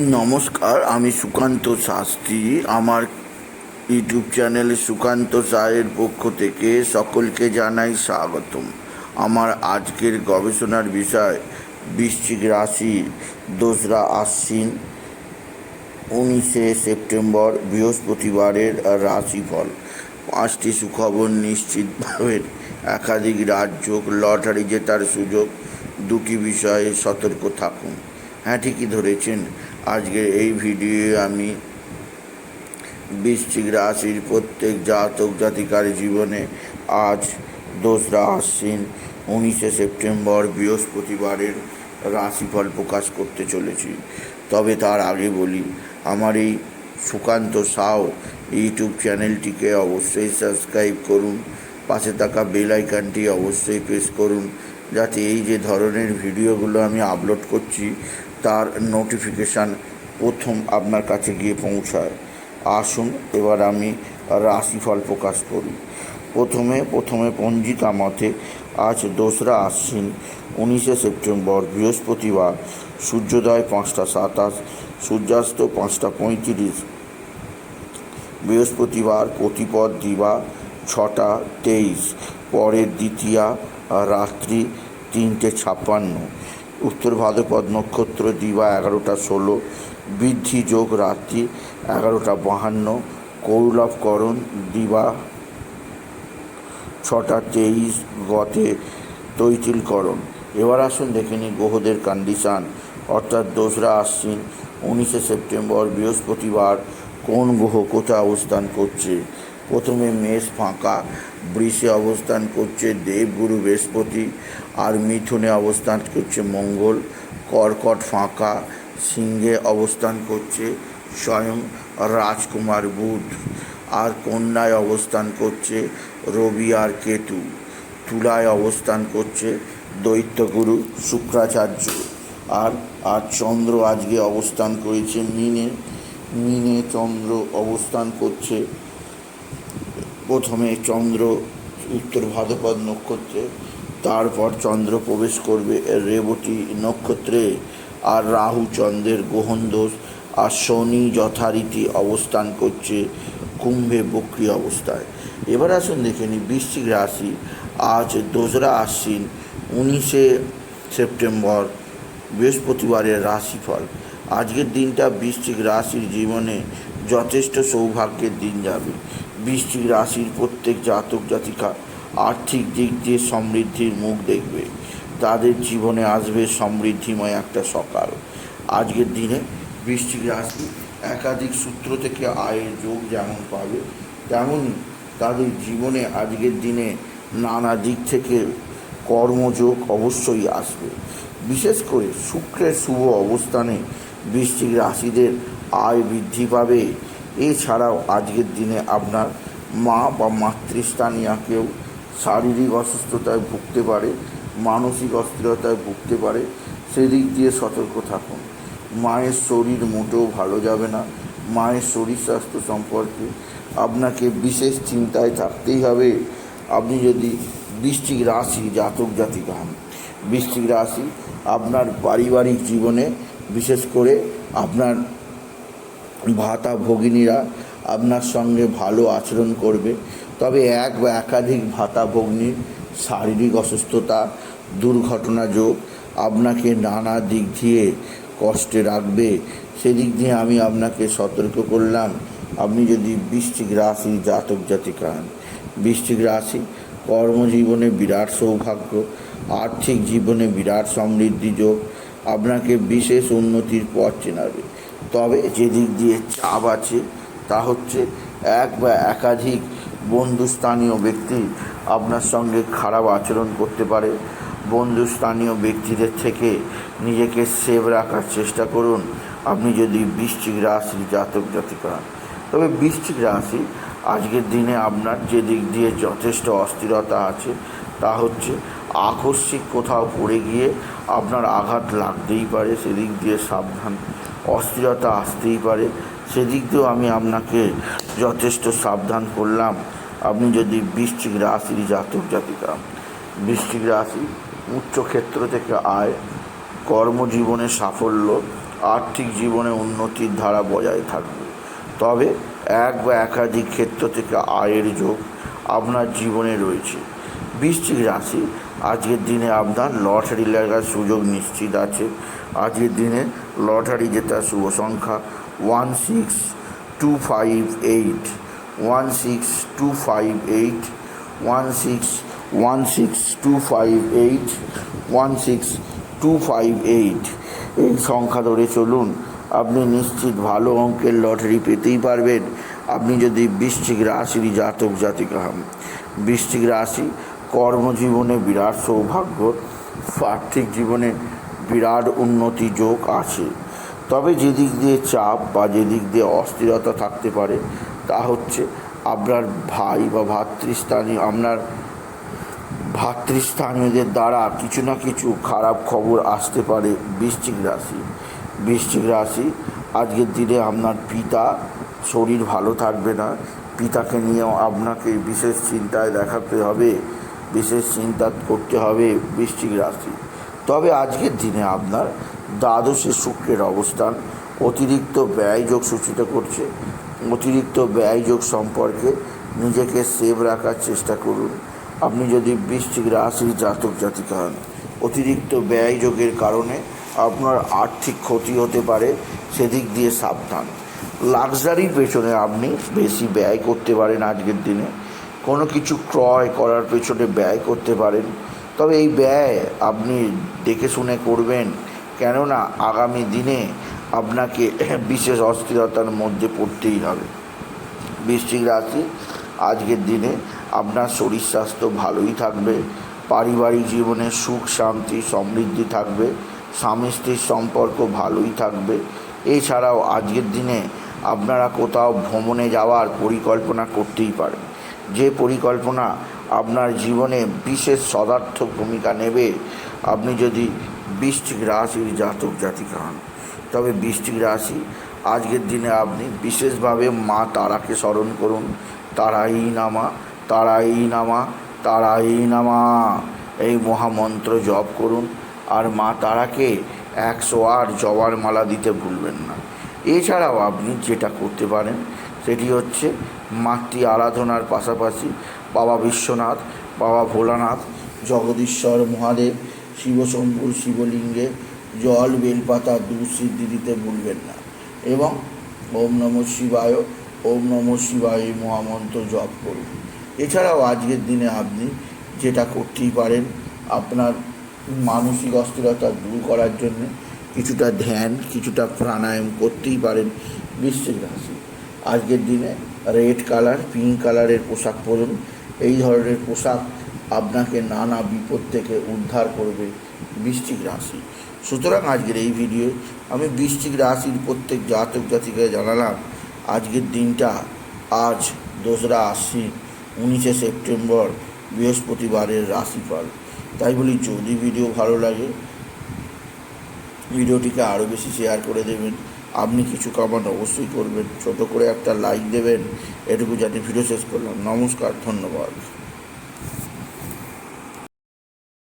নমস্কার, আমি সুকান্ত শাস্ত্রী। আমার ইউটিউব চ্যানেল সুকান্ত সায়ের পক্ষ থেকে সকলকে জানাই স্বাগতম। আমার আজকের গবেষণার বিষয় বৃশ্চিক রাশি দোসরা আশ্বিন উনিশে সেপ্টেম্বর বৃহস্পতিবারের রাশিফল। পাঁচটি সুখবর নিশ্চিত পাবেন একাধিক রাজ্য লটারি জেতার সুযোগ, দুটি বিষয়ে সতর্ক থাকুন। হ্যাঁ ঠিকই ধরেছেন। আজকের এই ভিডিওয়ে আমি বৃশ্চিক রাশির প্রত্যেক জাতক জাতিকার জীবনে আজ দোসরা আশ্বিন উনিশে সেপ্টেম্বর বৃহস্পতিবারের রাশিফল প্রকাশ করতে চলেছি। তবে তার আগে বলি, আমার এই সুকান্ত সাও ইউটিউব চ্যানেলটিকে অবশ্যই সাবস্ক্রাইব করুন, পাশে থাকা বেল আইকনটি অবশ্যই প্রেস করুন, যাতে এই যে ধরনের ভিডিওগুলো আমি আপলোড করছি তার নোটিফিকেশান প্রথম আপনার কাছে গিয়ে পৌঁছায়। আসুন, এবার আমি রাশিফল প্রকাশ করি। প্রথমে প্রথমে পঞ্জিকা মতে আজ দোসরা আশ্বিন উনিশে সেপ্টেম্বর বৃহস্পতিবার, সূর্যোদয় পাঁচটা সাতাশ, সূর্যাস্ত পাঁচটা পঁয়ত্রিশ। বৃহস্পতিবার, প্রতিপদ দিবা ছটা তেইশ, পরের দ্বিতীয়া রাত্রি তিনটে ছাপ্পান্ন। উত্তর ভাদ্রপদ নক্ষত্র দিবা এগারোটা ষোলো, বৃদ্ধি যোগ রাত্রি এগারোটা বাহান্ন কৌলভকরণ দিবা ছটা তেইশ, গতে তৈতিলকরণ এবার আসুন দেখে নিই গ্রহদের কন্ডিশান অর্থাৎ দোসরা আশ্বিন, উনিশে সেপ্টেম্বর, বৃহস্পতিবার কোন গ্রহ কোথায় অবস্থান করছে? প্রথমে মেষ ফাঁকা, বৃষে অবস্থান করছে দেবগুরু বৃহস্পতি, আর মিথুনে অবস্থান করছে মঙ্গল, কর্কট ফাঁকা, সিংহে অবস্থান করছে স্বয়ং রাজকুমার বুধ, আর কন্যায় অবস্থান করছে রবি আর কেতু, তুলায় অবস্থান করছে দৈত্যগুরু শুক্রাচার্য, আর আর চন্দ্র আজকে অবস্থান করেছে মিনে মিনে চন্দ্র অবস্থান করছে প্রথমে চন্দ্র, উত্তর ভাদ্রপদ নক্ষত্রে, তারপর চন্দ্র প্রবেশ করবে রেবতী নক্ষত্রে, আর রাহু চন্দ্রের গ্রহণ দোষ, আর শনি যথারীতি অবস্থান করছে কুম্ভে বক্রি অবস্থায়। এবার আসুন দেখে নিই, বৃশ্চিক রাশি আজ দোসরা আশ্বিন, উনিশে সেপ্টেম্বর, বৃহস্পতিবারের রাশিফল। আজকের দিনটা বৃশ্চিক রাশির জীবনে যথেষ্ট সৌভাগ্যের দিন যাবে। বৃশ্চিক রাশির প্রত্যেক জাতক জাতিকা আর্থিক দিক দিয়ে সমৃদ্ধির মুখ দেখবে। তাদের জীবনে আসবে সমৃদ্ধিময় একটা সকাল। আজকের দিনে বৃশ্চিক রাশি একাধিক সূত্র থেকে আয়ের যোগ যেমন পাবে তেমনই তাদের জীবনে আজকের দিনে নানা দিক থেকে কর্মযোগ অবশ্যই আসবে। বিশেষ করে শুক্রের শুভ অবস্থানে বৃশ্চিক রাশিদের আয় বৃদ্ধি পাবে। এছাড়াও আজকের দিনে আপনার মা বা মাতৃস্থানীয় কেউ শারীরিক অসুস্থতায় ভুগতে পারে, মানসিক অস্থিরতায় ভুগতে পারে, সেদিক দিয়ে সতর্ক থাকুন। মায়ের শরীর মোটেও ভালো যাবে না। মায়ের শরীর স্বাস্থ্য সম্পর্কে আপনাকে বিশেষ চিন্তায় থাকতেই হবে। আপনি যদি বৃশ্চিক রাশি জাতক জাতিকা হন, বৃশ্চিক রাশি আপনার পারিবারিক জীবনে বিশেষ করে আপনার ভাতা ভগিনীরা আপনার সঙ্গে ভালো আচরণ করবে। তবে এক বা একাধিক ভাতা ভগ্নির শারীরিক অসুস্থতা, দুর্ঘটনা যোগ আপনাকে নানা দিক দিয়ে কষ্টে রাখবে। সেদিক দিয়ে আমি আপনাকে সতর্ক করলাম। আপনি যদি বৃষ্টিক রাশি জাতক জাতিকা হন, বৃশ্চিক রাশি কর্মজীবনে বিরাট সৌভাগ্য, আর্থিক জীবনে বিরাট সমৃদ্ধি যোগ, আপনাকে বিশেষ উন্নতির পথ চেনাবে। তবে যেদিক দিয়ে চাপ আছে, তা হচ্ছে এক বা একাধিক বন্ধুস্থানীয় ব্যক্তি আপনার সঙ্গে খারাপ আচরণ করতে পারে। বন্ধুস্থানীয় ব্যক্তিদের থেকে নিজেকে সেভ রাখার চেষ্টা করুন। আপনি যদি বৃশ্চিক রাশি জাতক জাতিকা, তবে বৃশ্চিক রাশি আজকের দিনে আপনার যে দিক দিয়ে যথেষ্ট অস্থিরতা আছে, তা হচ্ছে আকস্মিক কোথাও পড়ে গিয়ে আপনার আঘাত লাগতেই পারে, সেদিক দিয়ে সাবধান, অস্থিরতা আসতেই পারে। সেদিক দিয়েও আমি আপনাকে যথেষ্ট সাবধান করলাম। আপনি যদি বৃশ্চিক রাশির জাতক জাতিকা, বৃশ্চিক রাশি উচ্চক্ষেত্র থেকে আয়, কর্মজীবনে সাফল্য, আর্থিক জীবনে উন্নতির ধারা বজায় থাকবে। তবে এক বা একাধিক ক্ষেত্র থেকে আয়ের যোগ আপনার জীবনে রয়েছে। বৃশ্চিক রাশি। আজকের দিনে আপনার লটারি লাগার সুযোগ নিশ্চিত আছে। আজকের দিনে লটারি জেতার শুভ সংখ্যা one six two five eight. One six two five eight. One six one six two five eight. One six two five eight. এই সংখ্যা ধরে চলুন, আপনি নিশ্চিত ভালো অঙ্কের লটারি পেতেই পারবেন। আপনি যদি বৃশ্চিক রাশির জাতক জাতিকা হন, বৃশ্চিক রাশি কর্মজীবনে বিরাট সৌভাগ্য, আর্থিক জীবনে বিরাট উন্নতি যোগ আছে। তবে যেদিক দিয়ে চাপ বা যেদিক দিয়ে অস্থিরতা থাকতে পারে, তা হচ্ছে আপনার ভাই বা ভাতৃস্থানীয় আপনার ভাতৃস্থানীয়দের দ্বারা কিছু না কিছু খারাপ খবর আসতে পারে বৃশ্চিক রাশি। বৃশ্চিক রাশি, আজকের দিনে আপনার পিতা শরীর ভালো থাকবে না। পিতাকে নিয়েও আপনাকে বিশেষ চিন্তায় দেখাতে হবে। বিশেষ চিন্তা করতে হবে বৃষ্টিক রাশি। তবে আজকের দিনে আপনার দ্বাদশে শুক্রের অবস্থান অতিরিক্ত ব্যয়যোগ সূচিত করছে। অতিরিক্ত ব্যয়যোগ সম্পর্কে নিজেকে সেভ রাখার চেষ্টা করুন। আপনি যদি বৃষ্টিক রাশির জাতক জাতিকা হন, অতিরিক্ত ব্যয়যোগের কারণে আপনার আর্থিক ক্ষতি হতে পারে, সেদিক দিয়ে সাবধান। লাক্সারির পেছনে আপনি বেশি ব্যয় করতে পারেন আজকের দিনে। কোনো কিছু ক্রয় করার পেছনে ব্যয় করতে পারেন। তবে এই ব্যয় আপনি দেখে শুনে করবেন। কেননা আগামী দিনে আপনাকে বিশেষ অস্থিরতার মধ্যে পড়তেই হবে। বৃশ্চিক রাশি, আজকের দিনে আপনার শরীর স্বাস্থ্য ভালোই থাকবে। পারিবারিক জীবনে সুখ, শান্তি, সমৃদ্ধি থাকবে। স্বামী স্ত্রীর সম্পর্ক ভালোই থাকবে। এছাড়াও আজকের দিনে আপনারা কোথাও ভ্রমণে যাওয়ার পরিকল্পনা করতেই পারেন। যে পরিকল্পনা আপনার জীবনে বিশেষ সদার্থক ভূমিকা নেবে, আপনি যদি বৃষ্টিক রাশির জাতক জাতিকা হন, তবে বৃষ্টিক রাশি, আজকের দিনে আপনি বিশেষভাবে মা তারাকে স্মরণ করুন। তারাই নামা তারাই নামা তারাই নামা। এই মহামন্ত্র জপ করুন। আর মা তারাকে একশো আট জবার মালা দিতে ভুলবেন না। এছাড়াও আপনি যেটা করতে পারেন সেটি হচ্ছে মাতৃ আরাধনার পাশাপাশি বাবা বিশ্বনাথ, বাবা ভোলানাথ, জগদীশ্বর মহাদেব, শিবশম্ভুর শিবলিঙ্গে, জল, বেলপাতা দুঃসিদ্ধি দিতে ভুলবেন না। এবং ওম নম শিবায়, ওম নম শিবায় মহামন্ত্র জপ করুন। এছাড়াও আজকের দিনে আপনি যেটা করতেই পারেন, আপনার মানসিক অস্থিরতা দূর করার জন্য কিছুটা ধ্যান, কিছুটা প্রাণায়াম করতেই পারেন। বৃশ্চিক রাশি। আজকের দিনে রেড কালার, পিঙ্ক কালারের পোশাক পরুন। এই ধরনের পোশাক আপনাকে নানা বিপদ থেকে উদ্ধার করবে বৃষ্টিক রাশি। সুতরাং আজকের এই ভিডিও আমি বৃষ্টিক রাশির প্রত্যেক জাতক জাতিকে জানালাম, আজকের দিনটা আজ দোসরা আশ্বিন, উনিশে সেপ্টেম্বর, বৃহস্পতিবারের রাশিফল। তাই বলি, যদি ভিডিও ভালো লাগে, ভিডিওটিকে আরও বেশি শেয়ার করে দেবেন। আপনি কিছু কামান অবশ্যই করবেন। ছোট করে একটা লাইক দেবেন। এটুকু জানি ভিডিও শেষ করলাম। নমস্কার, ধন্যবাদ।